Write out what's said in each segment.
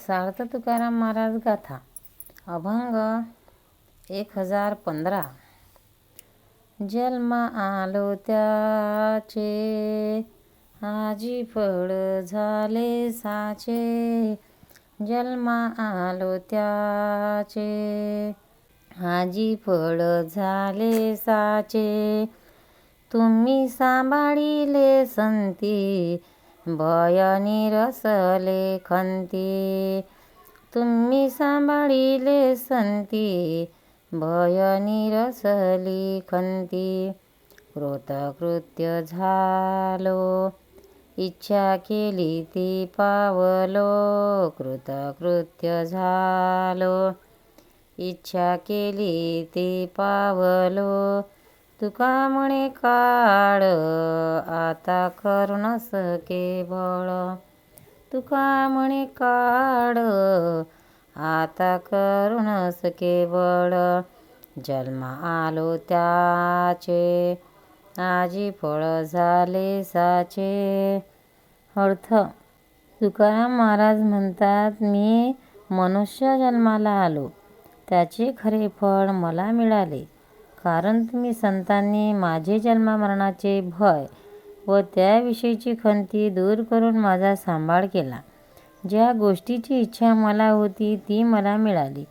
सार्थ तुकाराम महाराज गाथा. अभंग एक हजार पंधरा. जन्म आलो त्याचे आजी फळ झाले साचे. जन्म आलो त्याचे आजी फळ झाले साचे. तुम्ही सांभाळिले संती भयनी रसले खंती तुम्ही सांभाळिले संती भयनी रसली खंती कृतकृत्य झालो इच्छा केली ती पावलो। कृतकृत्य झालो इच्छा केली ती पावलो। तुका म्हणे काळ आता करुणस केवळ. तुका म्हणे काढ. आता करुणस केवळ. जन्मा जन्म आलो त्याचे. आजी फळ झाले साचे. अर्थ तुकाराम महाराज म्हणतात मी मनुष्य जन्माला आलो. त्याचे खरे फळ मला मिळाले. कारण तुम्ही संतांनी माझे जन्ममरणाचे भय व त्याविषयीची खंती दूर करून माझा सांभाळ केला. ज्या गोष्टीची इच्छा मला होती ती मला मिळाली.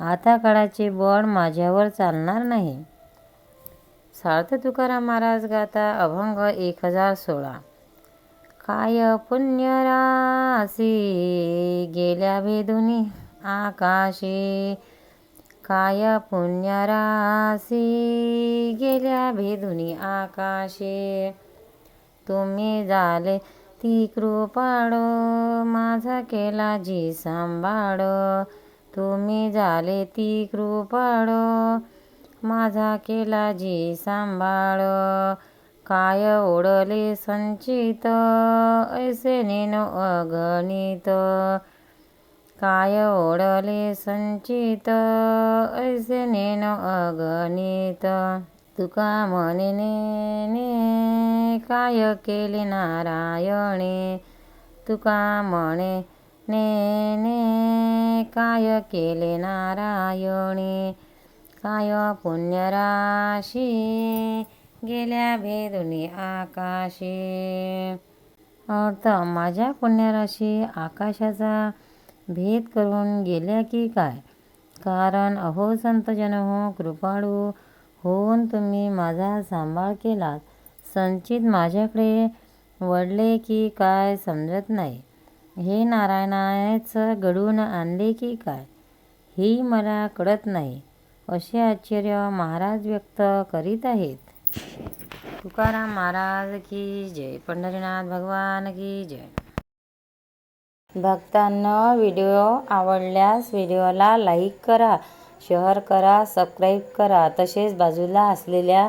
आता काळाचे बळ माझ्यावर चालणार नाही. सार्थ तुकाराम महाराज गाता अभंग एक हजार सोळा. काय पुण्यराशी गेल्या भेदुनी आकाशी? काय पुण्यरासी गेल्या भेदुनी आकाशे? तुम्ही झाले ती कृपाडो माझा केला जी सांभाळ. तुम्ही झाले ती कृपाडो माझा केला जी सांभाळ. काय ओढले संचित ऐसे नेनो अगणित. काय ओढले संचित ऐसे नेनो अगणित. तुका म्हणे काय केले नारायणे तुका म्हणे ने ने काय केले नारायणे? काय पुण्यराशी गेल्या भेदुनी आकाशी? अर्थ माझ्या पुण्यराशी आकाशाचा भेद करून गेल्या की काय? कारण अहो संतजन हो कृपाळू होऊन तुम्ही माझा सांभाळ केलात. संचित माझ्याकडे वळले की काय समजत नाही. हे नारायणाच घडून आणले की काय? ही मला कळत नाही. असे आश्चर्य महाराज व्यक्त करीत आहेत. तुकाराम महाराज की जय. पंढरीनाथ भगवान की जय. भक्तांना व्हिडिओ आवडल्यास व्हिडिओला लाईक करा शेअर करा सबस्क्राईब करा. तसेच बाजूला असलेल्या